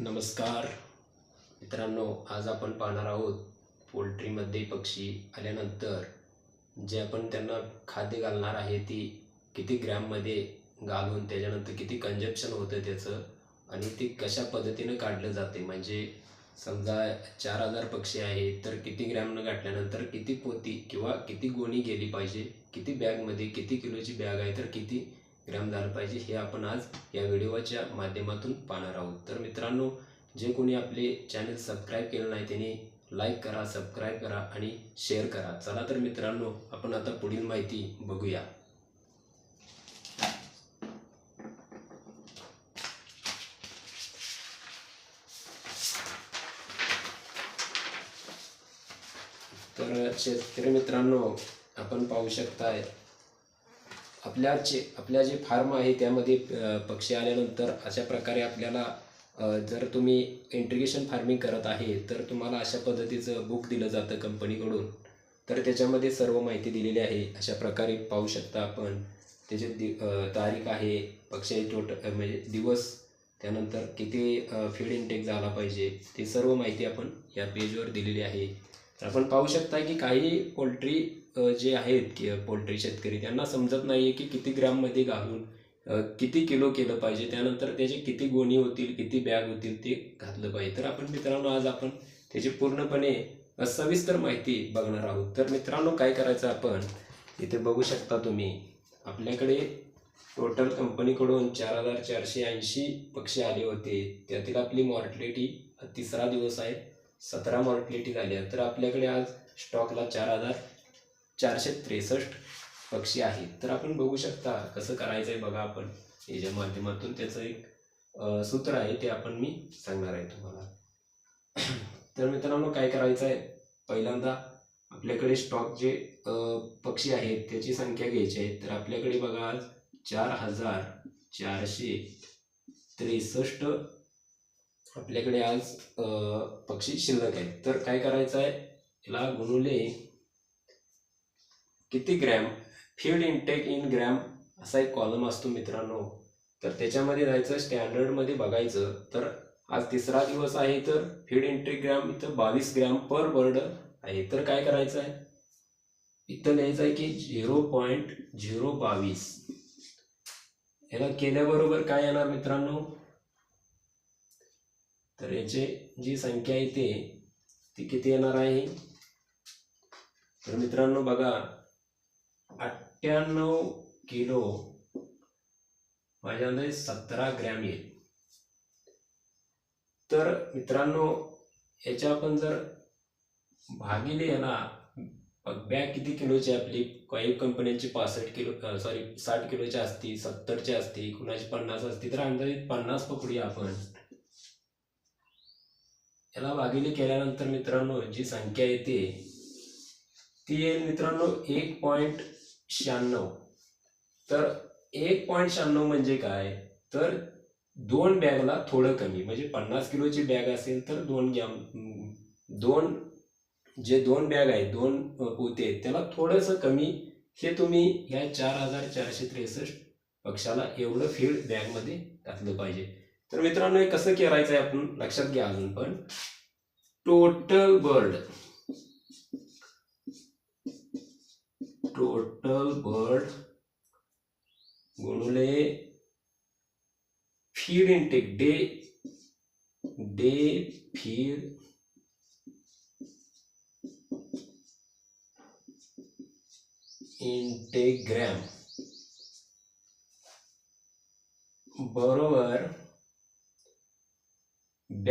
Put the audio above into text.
नमस्कार. मित्रांनो आज आपण पाहणार आहोत पोल्ट्रीमध्ये पक्षी आल्यानंतर जे आपण त्यांना खाद्य घालणार आहे ती किती ग्रॅममध्ये घालून त्याच्यानंतर किती कंजप्शन होतं त्याचं आणि ते कशा पद्धतीनं काढलं जाते. म्हणजे समजा चार हजार पक्षी आहे तर किती ग्रॅमनं गाठल्यानंतर किती पोती किंवा किती गोणी गेली पाहिजे किती बॅगमध्ये किती किलोची बॅग आहे तर किती ग्रॅम झालं पाहिजे हे आपण आज या व्हिडिओच्या माध्यमातून पाहणार आहोत. तर मित्रांनो जे कोणी आपले चॅनल सबस्क्राईब केलं नाही त्यांनी लाईक करा सबस्क्राईब करा आणि शेअर करा. चला तर मित्रांनो आपण आता पुढील माहिती बघूया. तर शेतकरी मित्रांनो आपण पाहू शकताय आपल्या जे आपल्या जे फार्म आहे त्यामध्ये पक्षी आल्यानंतर अशा प्रकारे आपल्याला जर तुम्ही इंट्रिगेशन फार्मिंग करत आहे तर तुम्हाला अशा पद्धतीचं बुक दिलं जातं कंपनीकडून तर त्याच्यामध्ये सर्व माहिती दिलेली आहे. अशा प्रकारे पाहू शकता आपण. त्याचे दि तारीख आहे पक्षी टोट म्हणजे दिवस त्यानंतर किती फीड इंटेक झाला पाहिजे ते सर्व माहिती आपण या पेजवर दिलेली आहे. तर आपण पाहू शकता की काही पोल्ट्री जे आहेत की पोल्ट्री शेतकरी त्यांना समजत नाही आहे की किती ग्रॅममध्ये घालून किती किलो केलं पाहिजे. त्यानंतर त्याचे किती गोणी होतील किती बॅग होतील ते घातलं पाहिजे. तर आपण मित्रांनो आज आपण त्याची पूर्णपणे सविस्तर माहिती बघणार आहोत. तर मित्रांनो काय करायचं आपण इथे बघू शकता तुम्ही आपल्याकडे टोटल कंपनीकडून चार हजार चारशे ऐंशी पक्षी आले होते. त्यातील आपली मॉर्टलिटी तिसरा दिवस आहे. सतरा मॉर्टिलिटी झाल्या तर आपल्याकडे आज स्टॉकला चार हजार चारशे त्रेसष्ट पक्षी आहेत. तर आपण बघू शकता कसं करायचं आहे बघा आपण. याच्या माध्यमातून त्याचं एक सूत्र आहे ते आपण मी सांगणार आहे तुम्हाला. तर मित्रांनो काय करायचं आहे पहिल्यांदा आपल्याकडे स्टॉक जे पक्षी आहेत त्याची संख्या घ्यायची आहे. तर आपल्याकडे बघा आज चार हजार चारशे त्रेसष्ट आपल्याकडे आज पक्षी शिल्लक आहेत. तर काय करायचं आहे याला गुणुले. किती gram? Feed intake in gram असा एक कॉलम असतो मित्रांनो. तर त्याच्यामध्ये जायचं स्टँडर्डमध्ये बघायचं. तर आज तिसरा दिवस आहे तर फीड इनटेक ग्रॅम इथं बावीस ग्रॅम पर बर्ड आहे. तर काय करायचं आहे इथं लिहायचं आहे की झिरो पॉईंट झिरो बावीस. याला केल्याबरोबर काय येणार मित्रांनो? तर याची जी संख्या येते ती किती येणार आहे? तर मित्रांनो बघा अठ्ठ्याण्णव किलो माझ्यामध्ये सतरा ग्रॅम येईल. तर मित्रांनो याच्या आपण जर भागिले याला बॅग किती किलोची आपली? काही कंपन्यांची पासष्ट किलो सॉरी साठ किलोची असती सत्तरची असती कुणाची पन्नास असती तर अंदाजे पन्नास पकडूया आपण. याला भागिले केल्यानंतर मित्रांनो जी संख्या येते ती येईल मित्रांनो एक पॉईंट शहाण्णव. तर एक पॉईंट शहाण्णव म्हणजे काय? तर दोन बॅगला थोडं कमी. म्हणजे पन्नास किलोची बॅग असेल तर दोन ग्रॅम दोन जे दोन बॅग आहेत दोन पोते आहेत त्याला थोडंसं कमी. हे तुम्ही ह्या चार हजार चारशे त्रेसष्ट पक्षाला एवढं फीड बॅगमध्ये घातलं पाहिजे. तर मित्रांनो हे कसं करायचं आहे आपण? लक्षात घ्या अजून पण. टोटल बर्ड टोटल बर्ड गुणले feed intake day day feed intake gram बरोबर ড্যাশ